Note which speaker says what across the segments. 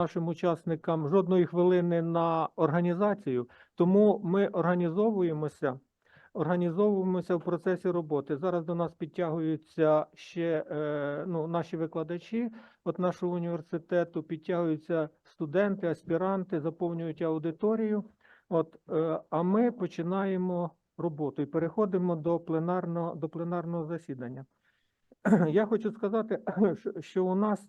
Speaker 1: нашим учасникам жодної хвилини на організацію, тому ми організовуємося. Організовуємося в процесі роботи. Зараз до нас підтягуються ще е, ну, наші викладачі от нашого університету, підтягуються студенти, аспіранти, заповнюють аудиторію. От, е, а ми починаємо роботу і переходимо до пленарного, до пленарного засідання. Я хочу сказати, що- у нас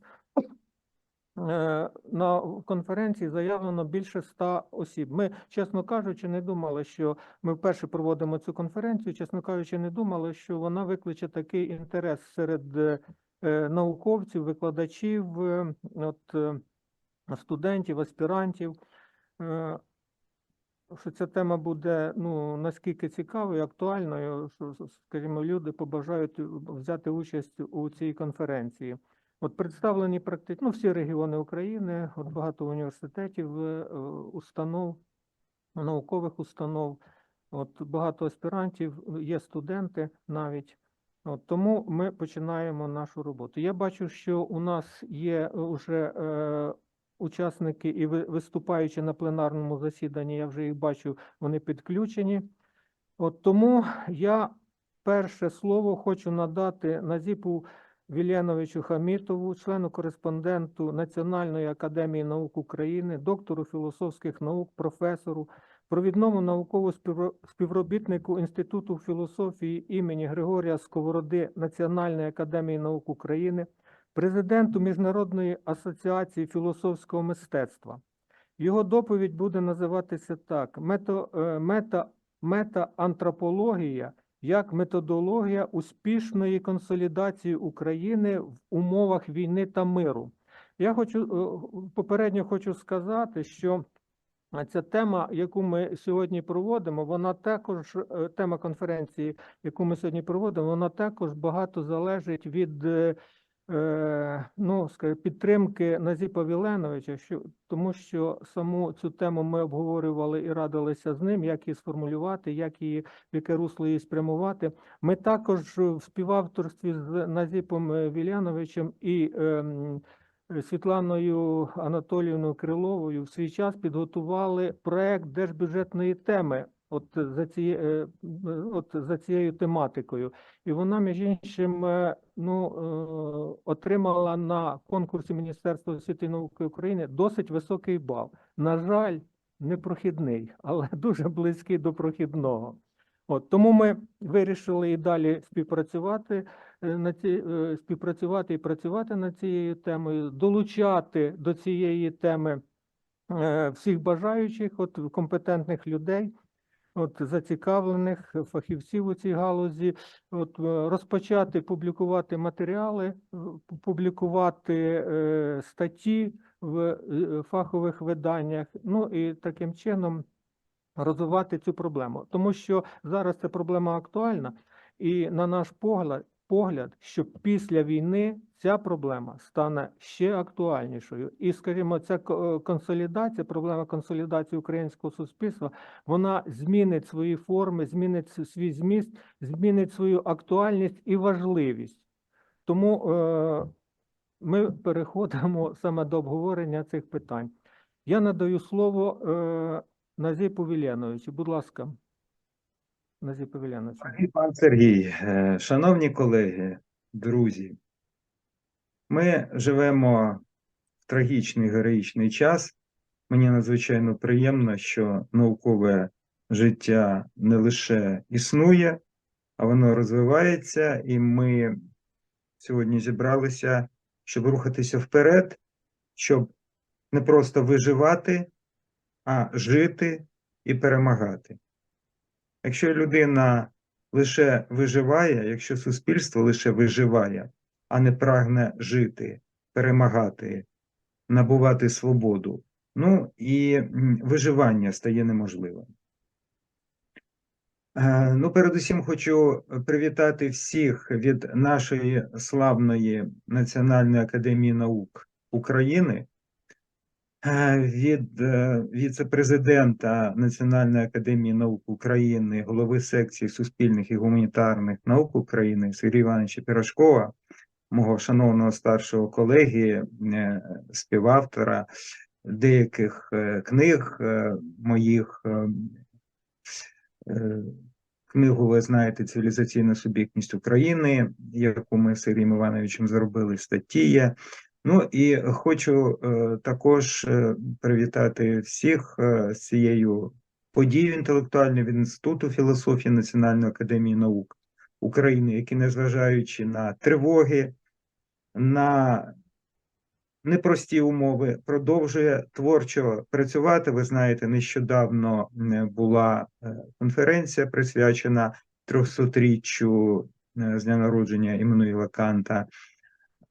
Speaker 1: на конференції заявлено більше ста осіб. Ми, чесно кажучи, не думали, що ми вперше проводимо цю конференцію. Чесно кажучи, не думали, що вона викличе такий інтерес серед е, е, науковців, викладачів, е, от, е, студентів, аспірантів. Е, Що ця тема буде ну наскільки цікавою, актуальною, що скажімо, люди побажають взяти участь у цій конференції. От представлені практично ну, всі регіони України, от багато університетів, е, установ, наукових установ, от багато аспірантів, є студенти навіть. От, тому ми починаємо нашу роботу. Я бачу, що у нас є вже е, учасники і ви- виступаючи на пленарному засіданні, я вже їх бачу, вони підключені. От тому я перше слово хочу надати Назіпу Віляновичу Хамітову, члену кореспонденту Національної академії наук України, доктору філософських наук, професору, провідному науково співробітнику Інституту філософії імені Григорія Сковороди Національної академії наук України, президенту Міжнародної асоціації філософського мистецтва. Його доповідь буде називатися так: е, мета, метаантропологія як методологія успішної консолідації України в умовах війни та миру. Я хочу е, попередньо хочу сказати, що Ця тема, яку ми сьогодні проводимо, вона також е, тема конференції, яку ми сьогодні проводимо, вона також багато залежить від е, ну, скажімо, підтримки Назіпа Віленовича, що, тому що саму цю тему ми обговорювали і радилися з ним, як її сформулювати, як її, в яке русло її спрямувати. Ми також в співавторстві з Назіпом е, Віляновичем і ем, Світланою Анатоліївною Криловою в свій час підготували проект держбюджетної теми. От за цією, е, от за цією тематикою, і вона, між іншим, е, ну е, отримала на конкурсі Міністерства освіти і науки України досить високий бал. На жаль, непрохідний, але дуже близький до прохідного. От тому ми вирішили і далі співпрацювати е, на ці е, співпрацювати і працювати над цією темою, долучати до цієї теми е, всіх бажаючих, от компетентних людей, от зацікавлених фахівців у цій галузі, от е, розпочати публікувати матеріали, е, публікувати е, статті в е, фахових виданнях. Ну і таким чином розвивати цю проблему, тому що зараз ця проблема актуальна, і на наш погляд, погляд, що після війни ця проблема стане ще актуальнішою. І, скажімо, ця е, консолідація, проблема консолідації українського суспільства, вона змінить свої форми, змінить свій зміст, змінить свою актуальність і важливість. Тому е, ми переходимо саме до обговорення цих питань. Я надаю слово е, Назіпу Віляновичу. Будь ласка,
Speaker 2: Пан Сергій, е, шановні колеги, друзі, ми живемо в трагічний героїчний час. Мені надзвичайно приємно, що наукове життя не лише існує, а воно розвивається, і ми сьогодні зібралися, щоб рухатися вперед, щоб не просто виживати, а жити і перемагати. Якщо людина лише виживає, якщо суспільство лише виживає, а не прагне жити, перемагати, набувати свободу, ну і виживання стає неможливим. Е, Ну, передусім хочу привітати всіх від нашої славної Національної академії наук України, від е, віце-президента Національної академії наук України, голови секції суспільних і гуманітарних наук України Сергія Івановича Пірашкова мого шановного старшого колеги, е, співавтора деяких е, книг моїх. Книгу, ви знаєте, Цивілізаційна суб'єктність України, яку ми з Сергієм Івановичем зробили статті. Ну і хочу е, також е, привітати всіх е, з цією подією інтелектуальною від Інституту філософії Національної академії наук України, які, незважаючи на тривоги, на непрості умови, продовжує творчо працювати. Ви знаєте, нещодавно була конференція присвячена 300-річчю е, з дня народження Іммануїла Канта.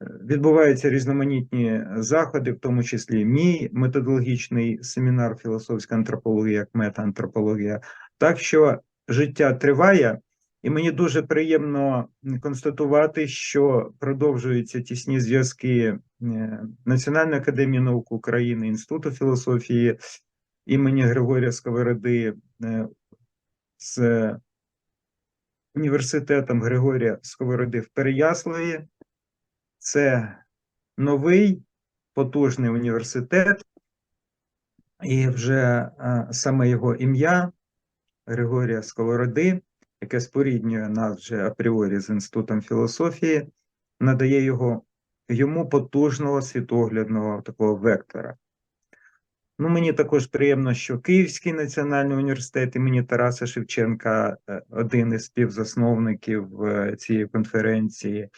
Speaker 2: Відбуваються різноманітні заходи, в тому числі мій методологічний семінар філософська антропологія як метаантропологія. Так що життя триває, і мені дуже приємно констатувати, що продовжуються тісні зв'язки е, Національної академії наук України, Інституту філософії імені Григорія Сковороди е, з університетом Григорія Сковороди в Переяславі. Це новий потужний університет, і вже е, саме його ім'я Григорія Сковороди, яке споріднює нас вже апріорі з Інститутом філософії, надає його, йому потужного світоглядного такого вектора. Ну, мені також приємно, що Київський національний університет імені Тараса Шевченка, е, один із співзасновників е, цієї конференції,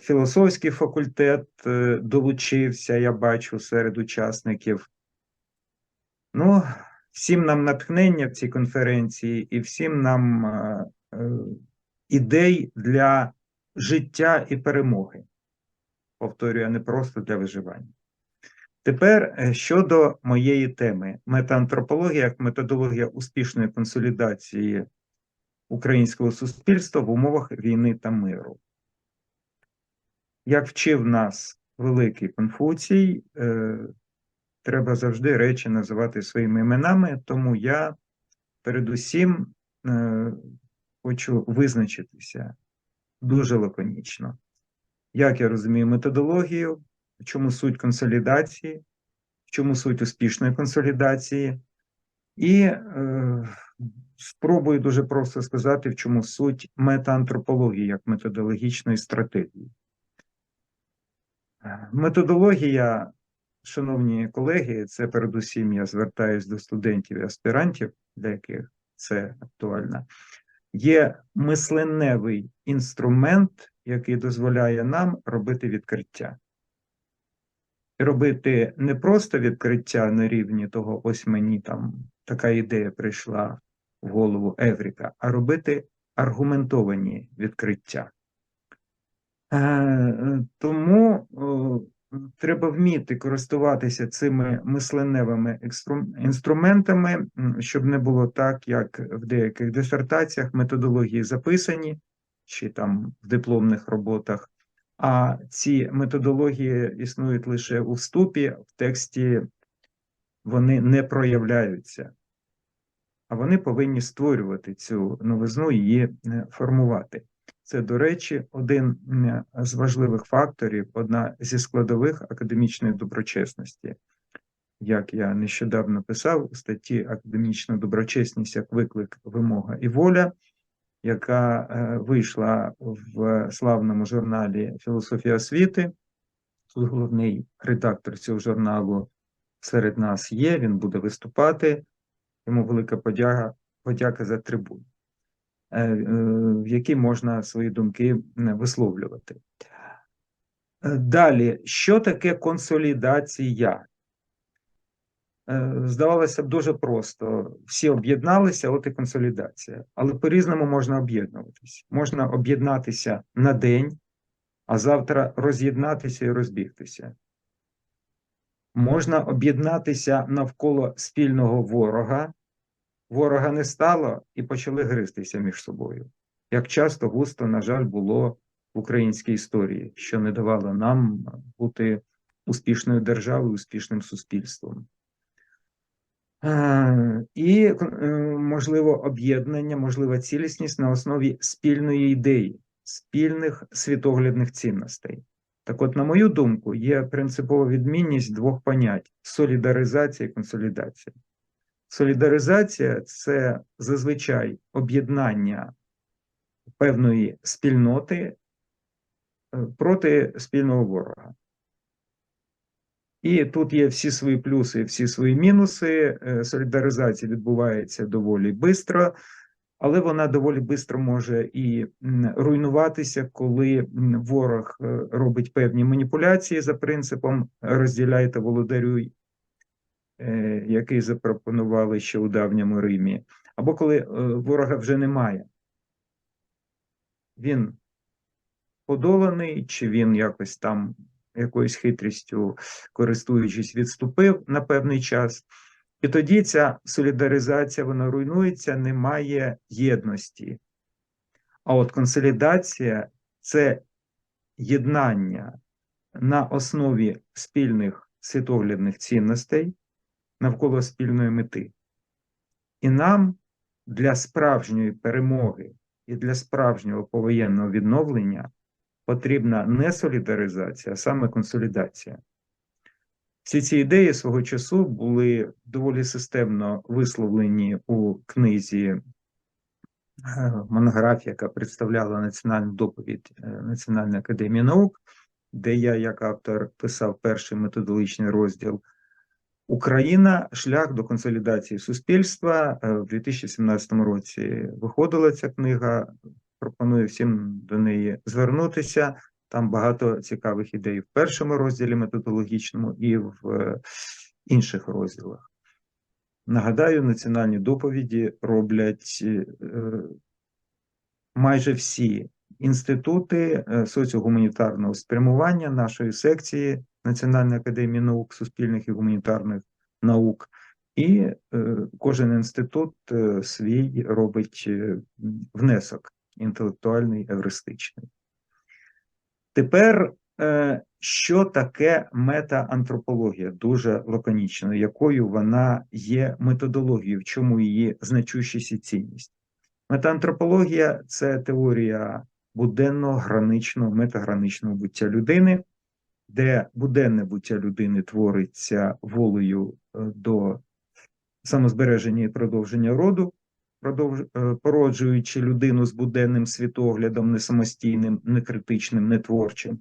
Speaker 2: Філософський факультет е, долучився, я бачу, серед учасників. Ну, всім нам натхнення в цій конференції і всім нам е, е, ідей для життя і перемоги. Повторюю, а не просто для виживання. Тепер е, щодо моєї теми: метаантропологія як методологія успішної консолідації українського суспільства в умовах війни та миру. Як вчив нас великий Конфуцій, е, треба завжди речі називати своїми іменами, тому я передусім е, хочу визначитися дуже лаконічно. Як я розумію методологію, в чому суть консолідації, в чому суть успішної консолідації, і е, спробую дуже просто сказати, в чому суть метаантропології як методологічної стратегії. Методологія, шановні колеги, це передусім я звертаюся до студентів і аспірантів, для яких це актуально, є мисленневий інструмент, який дозволяє нам робити відкриття. І робити не просто відкриття на рівні того, ось мені там така ідея прийшла в голову Евріка, а робити аргументовані відкриття. Е, Тому о, треба вміти користуватися цими мисленневими екстру- інструментами, щоб не було так, як в деяких дисертаціях методології записані, чи там в дипломних роботах, а ці методології існують лише у вступі, в тексті вони не проявляються. А вони повинні створювати цю новизну і її е, формувати. Це, до речі, один з важливих факторів, одна зі складових академічної доброчесності. Як я нещодавно писав у статті Академічна доброчесність як виклик, вимога і воля, яка е, вийшла в славному журналі Філософія освіти. Тут головний редактор цього журналу серед нас є, він буде виступати. Йому велика подяка, подяка за трибуну в якій можна свої думки е, висловлювати. Е, Далі, що таке консолідація? Е, Здавалося б, дуже просто. Всі об'єдналися, от і консолідація. Але по-різному можна об'єднуватися. Можна об'єднатися на день, а завтра роз'єднатися і розбігтися. Можна об'єднатися навколо спільного ворога, ворога не стало і почали гристися між собою. Як часто густо, на жаль, було в українській історії, що не давало нам бути успішною державою, успішним суспільством. І, е, можливо, об'єднання, можлива цілісність на основі спільної ідеї, спільних світоглядних цінностей. Так от, на мою думку, є принципова відмінність двох понять: солідаризація і консолідація. Солідаризація це зазвичай об'єднання певної спільноти е, проти спільного ворога. І тут є всі свої плюси, всі свої мінуси. Е, Солідаризація відбувається доволі швидко, але вона доволі швидко може і руйнуватися, коли ворог е, робить певні маніпуляції за принципом розділяй та володарюй, який запропонували ще у давньому Римі, або коли е, ворога вже немає. Він подоланий, чи він якось там якоюсь хитрістю, користуючись, відступив на певний час. І тоді ця солідаризація вона руйнується, немає єдності. А от консолідація це єднання на основі спільних світоглядних цінностей навколо спільної мети. І нам для справжньої перемоги і для справжнього повоєнного відновлення потрібна не солідаризація, а саме консолідація. Всі ці ідеї свого часу були доволі системно висловлені у книзі е, монографія, яка представляла національну доповідь е, Національної академії наук, де я, як автор, писав перший методологічний розділ Україна шлях до консолідації суспільства. Е, В 2017 році виходила ця книга. Пропоную всім до неї звернутися. Там багато цікавих ідей в першому розділі методологічному і в е, інших розділах. Нагадаю, національні доповіді роблять е, майже всі інститути е, соціогуманітарного спрямування нашої секції Національної академії наук, суспільних і гуманітарних наук. І е, кожен інститут е, свій робить внесок інтелектуальний, евристичний. Тепер, що таке метаантропологія? Дуже лаконічно, якою вона є методологією, в чому її значущість і цінність? Метаантропологія це теорія буденного, граничного, метаграничного буття людини, де буденне буття людини твориться волею е, до самозбереження і продовження роду, продовж... е, породжуючи людину з буденним світоглядом, не самостійним, не критичним, не творчим.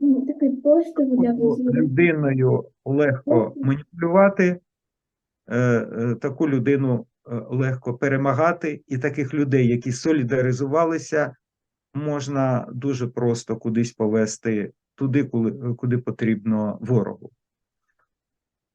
Speaker 3: Ну,
Speaker 2: людиною легко маніпулювати, е, таку людину легко перемагати, і таких людей, які солідаризувалися, можна дуже просто кудись повести туди, коли- куди потрібно ворогу.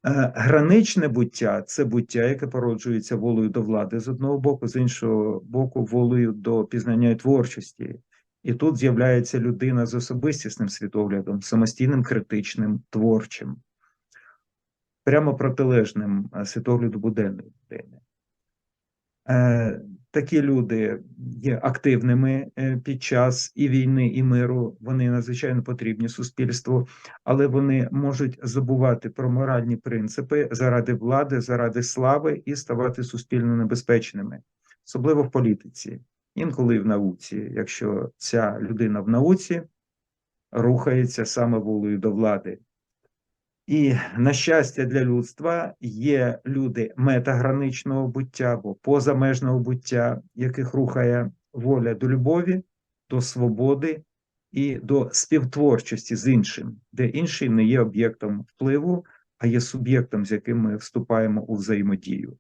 Speaker 2: Е, Граничне буття це буття, яке породжується волею до влади з одного боку, з іншого боку, волею до пізнання і творчості. І тут з'являється людина з особистісним світоглядом, самостійним, критичним, творчим, прямо протилежним е, світогляду буденної людини. Такі люди є активними е, під час і війни, і миру. Вони надзвичайно потрібні суспільству, але вони можуть забувати про моральні принципи заради влади, заради слави і ставати суспільно небезпечними, особливо в політиці, інколи в науці, якщо ця людина в науці рухається саме волею до влади. І на щастя для людства є люди метаграничного буття або позамежного буття, яких рухає воля до любові, до свободи і до співтворчості з іншим, де інший не є об'єктом впливу, а є суб'єктом, з яким ми вступаємо у взаємодію.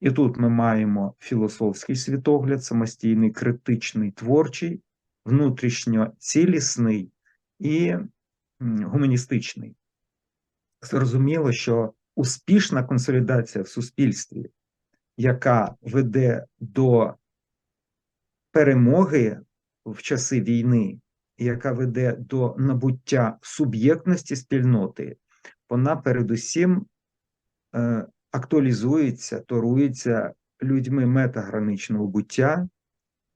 Speaker 2: І тут ми маємо філософський світогляд, самостійний, критичний, творчий, внутрішньо цілісний і гуманістичний зрозуміло, що успішна консолідація в суспільстві, яка веде до перемоги в часи війни, яка веде до набуття суб'єктності спільноти, вона передусім е, актуалізується, торується людьми метаграничного буття,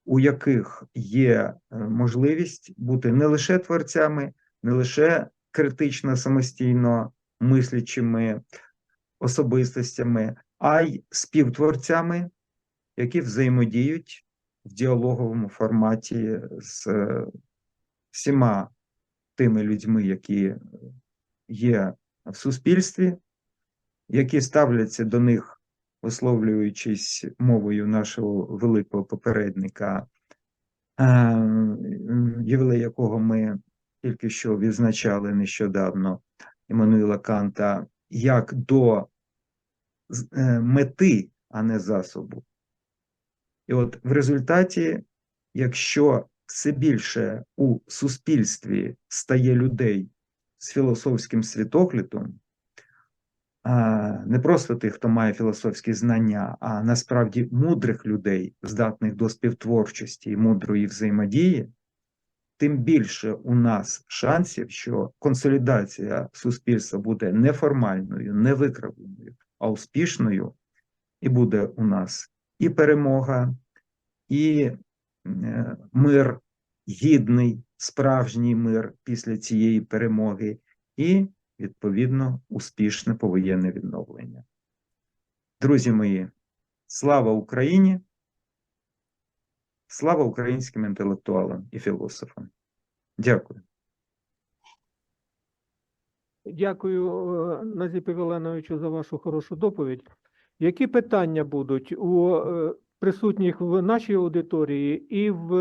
Speaker 2: у яких є е, можливість бути не лише творцями, не лише критично самостійно мислячими особистостями, а й співтворцями, які взаємодіють в діалоговому форматі з е, всіма тими людьми, які є в суспільстві, які ставляться до них, висловлюючись мовою нашого великого попередника, е, ювілей якого ми тільки що відзначали нещодавно Іммануїла Канта, як до е, мети, а не засобу. І от в результаті, якщо все більше у суспільстві стає людей з філософським світоглядом, не просто тих, хто має філософські знання, а насправді мудрих людей, здатних до співтворчості і мудрої взаємодії, тим більше у нас шансів, що консолідація суспільства буде неформальною, не викривленою, а успішною, і буде у нас і перемога, і е, мир, гідний, справжній мир після цієї перемоги, і, відповідно, успішне повоєнне відновлення. Друзі мої, слава Україні! Слава українським інтелектуалам і філософам. Дякую.
Speaker 1: Дякую, е, Назіпі Оленовичу, за вашу хорошу доповідь. Які питання будуть у е, присутніх в нашій аудиторії і в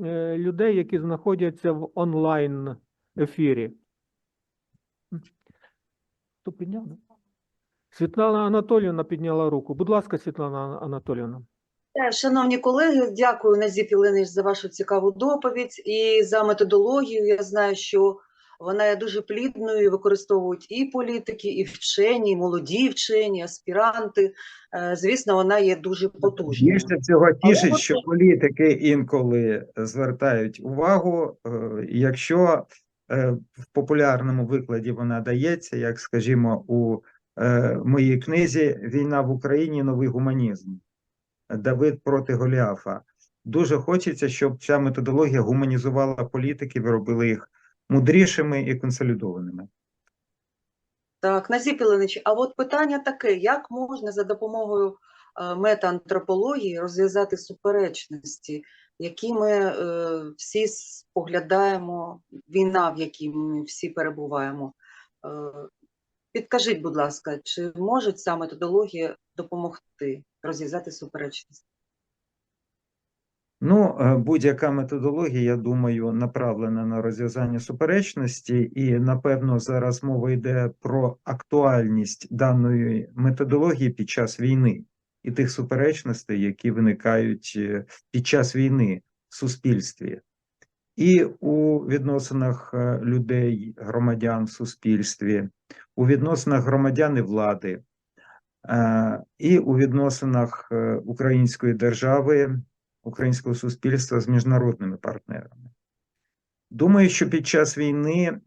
Speaker 1: е, людей, які знаходяться в онлайн ефірі? Хто підняв? Світлана Анатоліївна підняла руку. Будь ласка, Світлана Анатоліївна.
Speaker 4: Е, Шановні колеги, дякую Назіп Єленич за вашу цікаву доповідь і за методологію. Я знаю, що вона є дуже плідною, використовують і політики, і вчені, і молоді вчені, аспіранти. Е, Звісно, вона є дуже потужною.
Speaker 2: Більше цього тішить, що політики інколи звертають увагу, е, якщо в популярному викладі вона дається, як скажімо, у моїй книзі Війна в Україні новий гуманізм. Давид проти Голіафа. Дуже хочеться, щоб ця методологія гуманізувала політиків і робила їх мудрішими і консолідованими.
Speaker 4: Так, Назіп Єленич, а от питання таке: як можна за допомогою е, метаантропології розв'язати суперечності, які ми е, всі споглядаємо, війна, в якій ми всі перебуваємо? Е, Підкажіть, будь ласка, чи може ця методологія допомогти розв'язати суперечності?
Speaker 2: Ну, е, будь-яка методологія, я думаю, направлена на розв'язання суперечності, і напевно зараз мова йде про актуальність даної методології під час війни і тих суперечностей, які виникають е, під час війни в суспільстві, і у відносинах е, людей, громадян в суспільстві, у відносинах громадян і влади, і у відносинах е, української держави українського суспільства з міжнародними партнерами. Думаю, що під час війни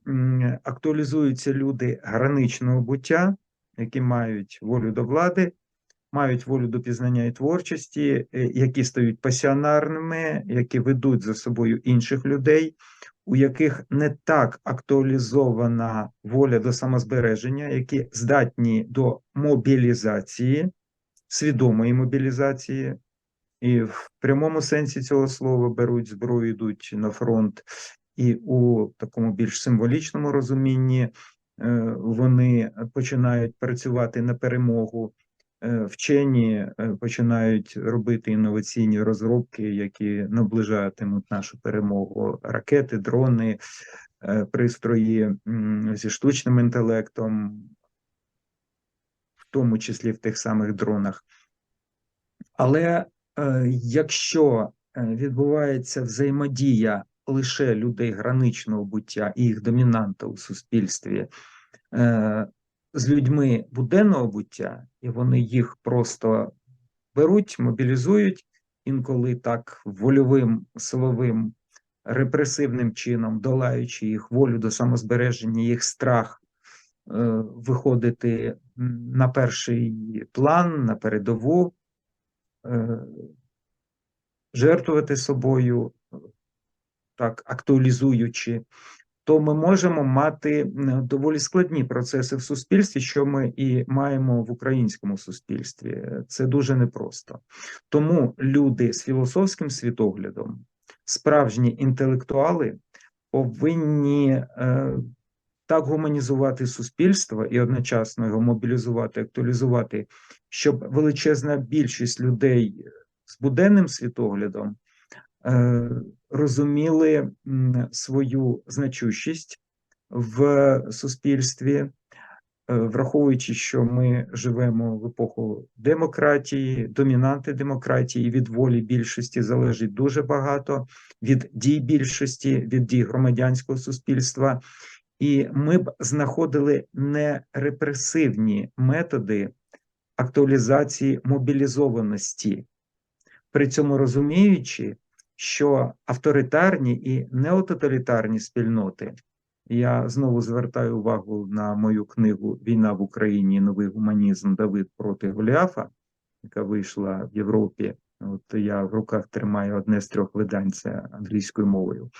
Speaker 2: актуалізуються люди граничного буття, які мають волю до влади, мають волю до пізнання і творчості, е, які стають пасіонарними, які ведуть за собою інших людей, у яких не так актуалізована воля до самозбереження, які здатні до мобілізації, свідомої мобілізації, і в прямому сенсі цього слова беруть зброю, йдуть на фронт, і у такому більш символічному розумінні е, вони починають працювати на перемогу. Е, Вчені е, починають робити інноваційні розробки, які наближатимуть нашу перемогу: ракети, дрони, е, пристрої зі штучним інтелектом, в тому числі в тих самих дронах. Але якщо відбувається взаємодія лише людей граничного буття і їх домінанта у суспільстві з людьми буденного буття, і вони їх просто беруть, мобілізують інколи так вольовим, силовим, репресивним чином, долаючи їх волю до самозбереження, їх страх е, виходити на перший план, на передову е, жертвувати собою, так актуалізуючи то ми можемо мати доволі складні процеси в суспільстві, що ми і маємо в українському суспільстві. Це дуже непросто. Тому люди з філософським світоглядом, справжні інтелектуали, повинні е, так гуманізувати суспільство і одночасно його мобілізувати, актуалізувати, щоб величезна більшість людей з буденним світоглядом е, розуміли свою значущість в суспільстві, е, враховуючи, що ми живемо в епоху демократії, домінанти демократії, від волі більшості залежить дуже багато від дій більшості, від дій громадянського суспільства. І ми б знаходили не репресивні методи актуалізації мобілізованості, при цьому розуміючи, що авторитарні і неототалітарні спільноти, я знову звертаю увагу на мою книгу Війна в Україні. Новий гуманізм Давид проти Голіафа, яка вийшла в Європі. От я в руках тримаю одне з трьох видань це англійською мовою.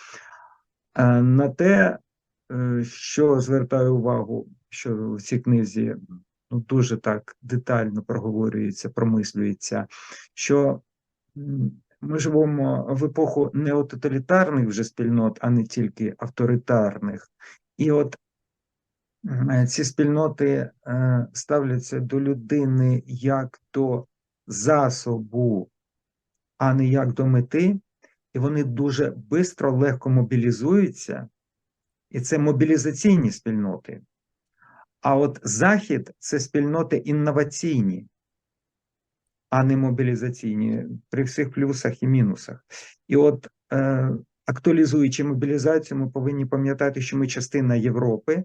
Speaker 2: Е, На те, е, що звертаю увагу, що в цій книзі ну, дуже так детально проговорюється, промислюється, що ми живемо в епоху неототалітарних вже спільнот, а не тільки авторитарних. І от ці спільноти е, ставляться до людини як до засобу, а не як до мети, і вони дуже швидко, легко мобілізуються, і це мобілізаційні спільноти. А от Захід це спільноти інноваційні, а не мобілізаційні, при всіх плюсах і мінусах. І от, е, актуалізуючи мобілізацію, ми повинні пам'ятати, що ми частина Європи,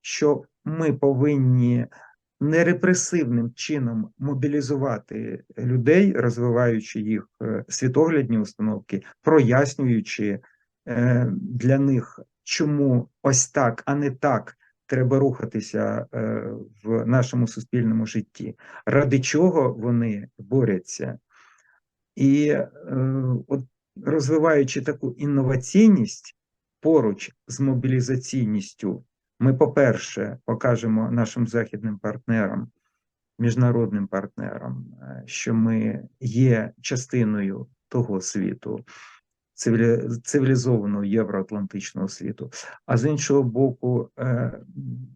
Speaker 2: що ми повинні нерепресивним чином мобілізувати людей, розвиваючи їх е, світоглядні установки, прояснюючи е, для них, чому ось так, а не так треба рухатися е, в нашому суспільному житті, ради чого вони борються. І е, от розвиваючи таку інноваційність поруч з мобілізаційністю, ми, по-перше, покажемо нашим західним партнерам, міжнародним партнерам, е, що ми є частиною того світу, цивілізованого євроатлантичного світу. А з іншого боку, е,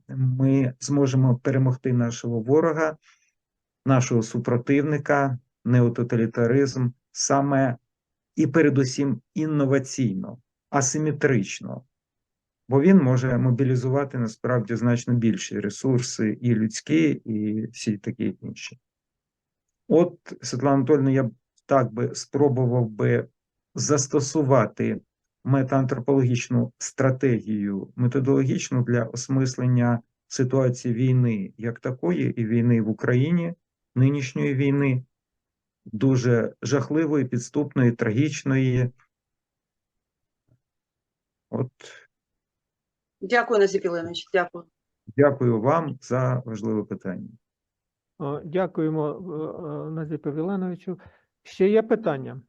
Speaker 2: ми зможемо перемогти нашого ворога, нашого супротивника, неототалітаризм, саме і передусім інноваційно, асиметрично. Бо він може мобілізувати насправді значно більші ресурси, і людські, і всі такі інші. От, Світлана Анатольовна, я так би спробував би застосувати метаантропологічну стратегію, методологічну для осмислення ситуації війни як такої, і війни в Україні, нинішньої війни, дуже жахливої, підступної, трагічної. От
Speaker 4: Дякую, Назіп Єленович, дякую.
Speaker 2: дякую вам за важливе питання.
Speaker 1: Дякуємо е, е, Назіпу Віленовичу. Ще є питання?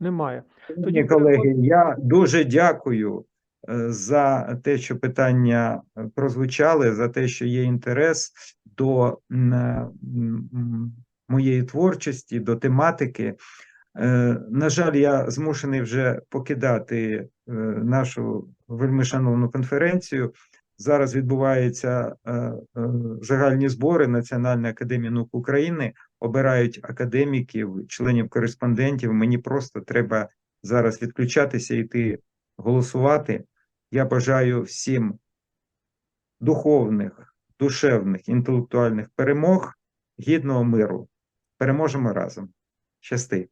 Speaker 1: Немає. Тоді
Speaker 2: колеги, я дуже дякую е, за те, що питання е, прозвучали, за те, що є інтерес до е, моєї творчості, до тематики. На жаль, я змушений вже покидати нашу вельми шановну конференцію. Зараз відбуваються загальні збори Національної академії наук України, обирають академіків, членів кореспондентів. Мені просто треба зараз відключатися, йти голосувати. Я бажаю всім духовних, душевних, інтелектуальних перемог, гідного миру. Переможемо разом. Щасти.